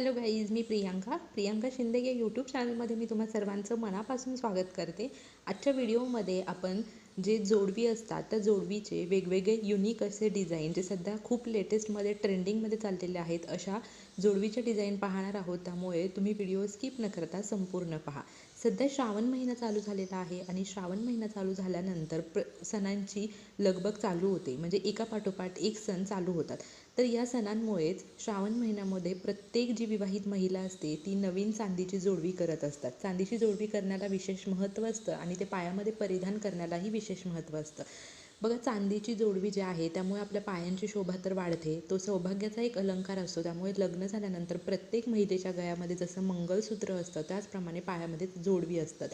Hello guys मी प्रियांका. प्रियांका शिंदे या YouTube चॅनलमध्ये मी तुम्हा सर्वांचं मनापासून स्वागत करते. आजच्या व्हिडिओमध्ये आपण जे जोडवी असतात त्या जोडवीचे वेगवेगळे युनिक असे डिझाईन जे सध्या खूप लेटेस्टमध्ये ट्रेंडिंगमध्ये चाललेले आहेत अशा जोडवीचे डिझाईन पाहणार आहोत. त्यामुळे तुम्ही व्हिडिओ स्किप न करता संपूर्ण पहा. सध्या श्रावण महिना चालू झालेला आहे आणि श्रावण महिना चालू झाल्यानंतर प्र सणांची लगबग चालू होते. म्हणजे एका पाठोपाठ एक सण चालू होतात. तर या सणांमुळेच श्रावण महिन्यामध्ये प्रत्येक जी विवाहित महिला असते ती नवीन चांदीची जोडवी करत असतात. चांदीची जोडवी करण्याला विशेष महत्त्व असतं आणि ते पायामध्ये परिधान करण्यालाही विशेष महत्त्व असतं. बघा चांदीची जोडवी जी आहे त्यामुळे आपल्या पायांची शोभा तर वाढते. तो सौभाग्याचा एक अलंकार असतो. त्यामुळे लग्न झाल्यानंतर प्रत्येक महिलेच्या गळ्यामध्ये जसं मंगळसूत्र असतं त्याचप्रमाणे पायामध्ये जोडवी असतात.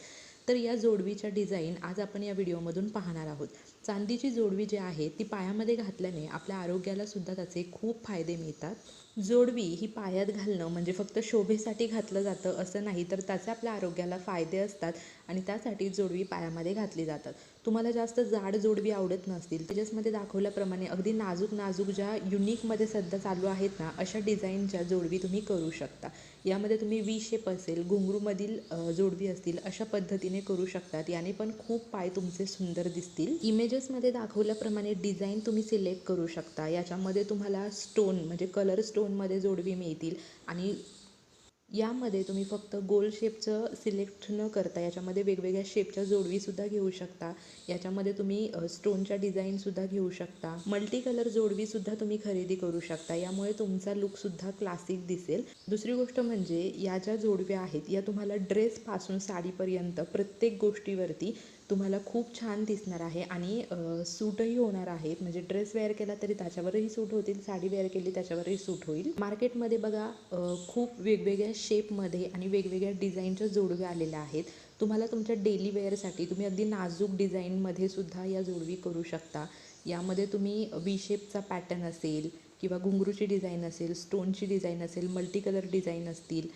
तर या जोडवीच्या डिझाईन आज आपण या व्हिडिओमधून पाहणार आहोत. चांदीची जोडवी जी आहे ती पायामध्ये घातल्याने आपल्या आरोग्याला सुद्धा त्याचे खूप फायदे मिळतात. जोडवी ही पायात घालणं म्हणजे फक्त शोभेसाठी घातलं जातं असं नाही तर त्याचे आपल्या आरोग्याला फायदे असतात आणि त्यासाठी जोडवी पायामध्ये घातली जातात. तुम्हाला जास्त जाड जोडवी आवडत नसतील. त्याच्यामध्ये दाखवल्याप्रमाणे अगदी नाजूक नाजूक ज्या युनिकमध्ये सध्या चालू आहेत ना अशा डिझाईनच्या जोडवी तुम्ही करू शकता. यामध्ये तुम्ही वी शेप असेल घुंगरूमधील जोडवी असतील अशा पद्धतीने करू शकतात. याने पण खूप पाय तुमचे सुंदर दिसतील. इमेजेसमध्ये दाखवल्याप्रमाणे डिझाईन तुम्ही सिलेक्ट करू शकता. याच्यामध्ये तुम्हाला स्टोन म्हणजे कलर स्टोनमध्ये जोडवी मिळतील. आणि यामध्ये तुम्ही फक्त गोल शेपचं सिलेक्ट न करता याच्यामध्ये वेगवेगळ्या शेपच्या जोडवीसुद्धा घेऊ शकता. याच्यामध्ये तुम्ही स्टोनच्या डिझाईनसुद्धा घेऊ शकता. मल्टी कलर जोडवीसुद्धा तुम्ही खरेदी करू शकता. यामुळे तुमचा लुकसुद्धा क्लासिक दिसेल. दुसरी गोष्ट म्हणजे या ज्या जोडव्या आहेत या तुम्हाला ड्रेसपासून साडीपर्यंत प्रत्येक गोष्टीवरती तुम्हाला खूप छान दिसणार आहे आणि सूटही होणार आहेत. म्हणजे ड्रेस वेअर केला तरी त्याच्यावरही सूट होतील साडी वेअर केली त्याच्यावरही सूट होईल. मार्केटमध्ये बघा खूप वेगवेगळ्या शेपमध्ये आणि वेगवेगळ्या डिझाईनच्या जोडव्या आलेल्या आहेत. तुम्हाला तुमच्या डेली वेअरसाठी तुम्ही अगदी नाजूक डिझाईनमध्ये सुद्धा या जोडवी करू शकता. यामध्ये तुम्ही वी शेपचा पॅटर्न असेल किंवा घुंगरूची डिझाईन असेल स्टोनची डिझाईन असेल मल्टी कलर डिझाईन असतील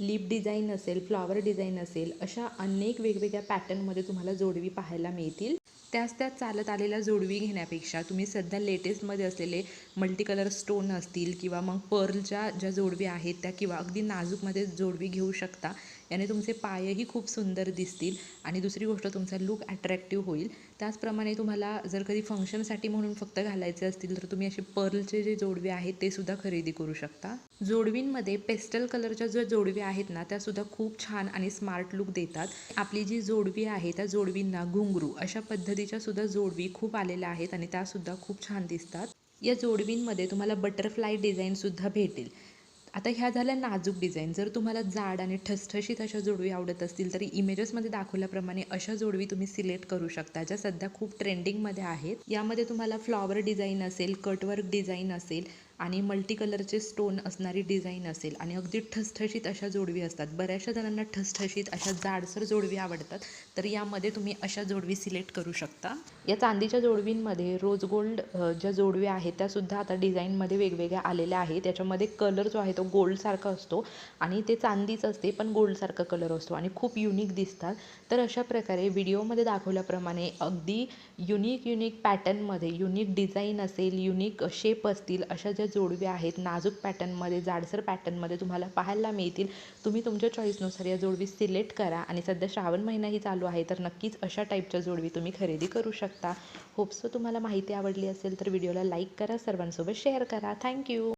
लिप डिझाईन असेल फ्लॉवर डिझाईन असेल अशा अनेक वेगवेगळ्या पॅटर्नमध्ये तुम्हाला जोडवी पाहायला मिळतील. त्याच त्याच चालत आलेल्या जोडवी घेण्यापेक्षा तुम्ही सध्या लेटेस्टमध्ये असलेले मल्टी कलर स्टोन असतील किंवा मग पर्लच्या ज्या जोडवी आहेत त्या किंवा अगदी नाजूकमध्ये जोडवी घेऊ शकता. याने तुमचे पायही खूप सुंदर दिसतील आणि दुसरी गोष्ट तुमचा लुक अट्रॅक्टिव्ह होईल. त्याचप्रमाणे तुम्हाला जर कधी फंक्शनसाठी म्हणून फक्त घालायचे असतील तर तुम्ही असे पर्लचे जे जोडवे आहेत ते सुद्धा खरेदी करू शकता. जोडवींमध्ये पेस्टल कलरच्या ज्या जोडव्या आहेत ना त्यासुद्धा खूप छान आणि स्मार्ट लुक देतात. आपली जी जोडवी आहे त्या जोडवींना घुंगरू अशा पद्धतीच्या सुद्धा जोडवी खूप आलेल्या आहेत आणि त्यासुद्धा खूप छान दिसतात. या जोडवींमध्ये तुम्हाला बटरफ्लाय डिझाईनसुद्धा भेटेल. आता ह्या झाल्या नाजूक डिझाईन जर तुम्हाला जाड आणि ठसठशीत अशा जोडवी आवडत असतील तरी इमेजेसमध्ये दाखवल्याप्रमाणे अशा जोडवी तुम्ही सिलेक्ट करू शकता ज्या सध्या खूप ट्रेंडिंगमध्ये आहेत. यामध्ये तुम्हाला फ्लॉवर डिझाईन असेल कटवर्क डिझाईन असेल आणि मल्टी कलरचे स्टोन असणारी डिझाईन असेल. आणि अगदी ठसठशीत अशा जोडवी असतात. बऱ्याचशा जणांना ठसठशीत अशा जाडसर जोडवी आवडतात. तर यामध्ये तुम्ही अशा जोडवी सिलेक्ट करू शकता. या चांदीच्या जोडवींमध्ये रोज गोल्ड ज्या जोडव्या आहेत त्यासुद्धा आता डिझाईनमध्ये वेगवेगळ्या आलेल्या आहेत. त्याच्यामध्ये कलर जो आहे तो गोल्डसारखा असतो. आणि ते चांदीच असते पण गोल्डसारखा कलर असतो. आणि खूप युनिक दिसतात. तर अशा प्रकारे व्हिडिओमध्ये दाखवल्याप्रमाणे अगदी युनिक युनिक पॅटर्नमध्ये युनिक डिझाईन असेल युनिक शेप असतील अशा ज्या जोडव्या आहेत नाजूक पॅटर्नमध्ये जाडसर पॅटर्नमध्ये तुम्हाला पाहायला मिळतील. तुम्ही तुमच्या चॉईसनुसार या जोडवी सिलेक्ट करा आणि सध्या श्रावण महिनाही चालू आहे तर नक्कीच अशा टाईपच्या जोडवी तुम्ही खरेदी करू शकता. होप्सो तुम्हाला माहिती आवडली असेल तर व्हिडिओला लाईक करा सर्वांसोबत शेअर करा. थँक्यू